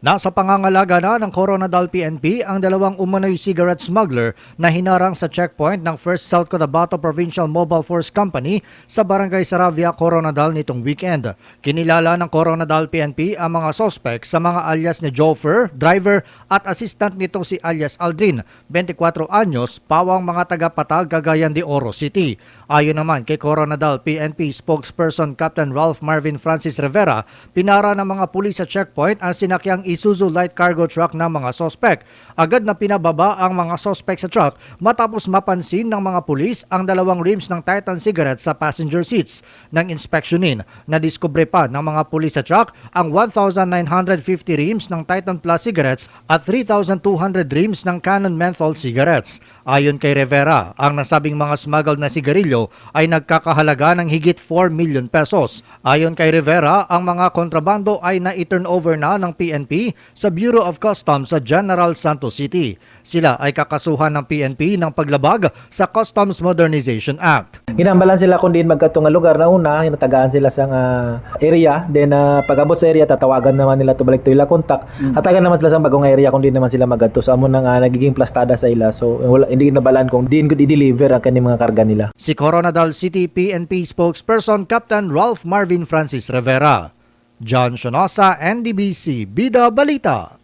Nasa pangangalaga na ng Coronadal PNP ang dalawang umano'y cigarette smuggler na hinarang sa checkpoint ng 1st South Cotabato Provincial Mobile Force Company sa Barangay Saravia, Coronadal nitong weekend. Kinilala ng Coronadal PNP ang mga sospek sa mga alias ni Jofer, driver at assistant nitong si alias Aldrin, 24 anyos, pawang mga taga-patag Cagayan de Oro City. Ayon naman kay Coronadal PNP spokesperson Captain Ralph Marvin Francis Rivera, pinara ng mga pulis sa checkpoint ang sinakyang Isuzu light cargo truck ng mga sospek. Agad na pinababa ang mga sospek sa truck matapos mapansin ng mga pulis ang dalawang rims ng Titan cigarette sa passenger seats. Nang inspeksyonin, nadiskubre pa ng mga pulis sa truck ang 1,950 rims ng Titan Plus cigarettes at 3,200 rims ng Canon menthol cigarettes. Ayon kay Rivera, ang nasabing mga smuggled na sigarilyo ay nagkakahalaga ng higit 4 million pesos. Ayon kay Rivera, ang mga kontrabando ay na-turn over na ng PNP sa Bureau of Customs sa General Santos City. Sila ay kakasuhan ng PNP ng paglabag sa Customs Modernization Act. Ginambalan sila kung din magkatong lugar na una, hinatagaan sila sa nga area, then uh, pag-abot sa area tatawagan naman nila to balik to ila kontak. Hatagan naman sila sa bagong area kung di naman sila magadto. So amo na nga nagiging plastada sa ila. So wala hindi nabalan kung din gud i-deliver ang kani mga karga nila. Si Coronadal City PNP spokesperson Captain Ralph Marvin Francis Rivera. John Shonosa, NDBC, Bida Balita.